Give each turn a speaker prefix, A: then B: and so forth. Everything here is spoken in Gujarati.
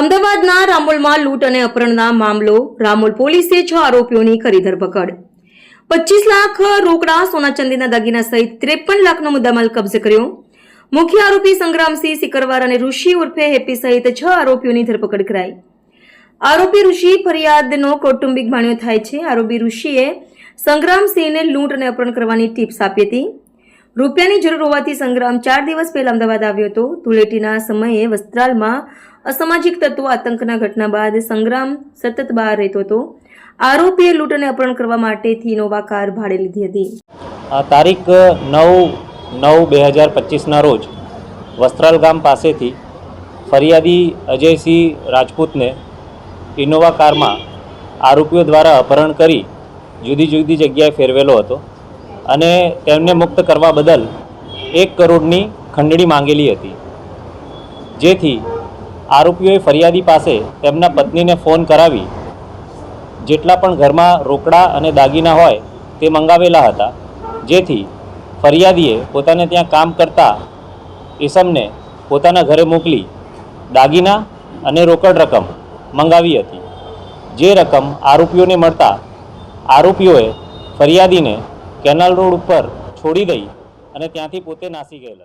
A: અમદાવાદના રામોલમાં લૂંટ અને અપહરણના મામલો. રામોલ પોલીસે છ આરોપીઓની કરી ધરપકડ. પચીસ લાખ રોકડા સોના ચાંદીના દાગીના સહિત ત્રેપન લાખનો મુદ્દામાલ કબજે કર્યો. મુખ્ય આરોપી સંગ્રામસિંહ સિકરવાર અને ઋષિ ઉર્ફે હેપી સહિત છ આરોપીઓની ધરપકડ કરાઈ. આરોપી ઋષિ ફરિયાદનો કૌટુંબિક ભાણ્યો થાય છે. આરોપી ઋષિએ સંગ્રામસિંહને લૂંટ અને અપહરણ કરવાની ટિપ્સ આપી હતી. રૂપિયાની જરૂર હોવાથી સંગ્રામ ચાર દિવસ પહેલા અમદાવાદ આવ્યો હતો. ધૂળેટીના સમયે વસ્ત્રાલમાં અસામાજિક તત્વો આતંકના ઘટના બાદ સંગ્રામ સતત બહાર રહેતો હતો. આરોપીએ લૂંટ અને અપહરણ કરવા માટેથી ઇનોવા કાર ભાડે લીધી હતી.
B: આ તારીખ નવ નવ બે હજાર પચીસના રોજ વસ્ત્રાલ ગામ પાસેથી ફરિયાદી અજયસિંહ રાજપૂતને ઇનોવા કારમાં આરોપીઓ દ્વારા અપહરણ કરી જુદી જુદી જગ્યાએ ફેરવેલો હતો. અને તેમને મુક્ત કરવા બદલ એક કરોડની ખંડણી માંગેલી હતી. જેથી આરોપીઓએ ફરિયાદી પાસે તેમના પત્નીને ફોન કરાવી. જેટલા પણ ઘરમાં રોકડા અને દાગીના હોય તે મંગાવેલા હતા. જેથી ફરિયાદીએ પોતાને ત્યાં કામ કરતા ઈસમને પોતાના ઘરે મોકલી દાગીના અને રોકડ રકમ મંગાવી હતી. જે રકમ આરોપીઓને મળતા આરોપીઓએ ફરિયાદીને કેનાલ રોડ ઉપર છોડી દઈ અને ત્યાંથી પોતે નાસી ગયેલ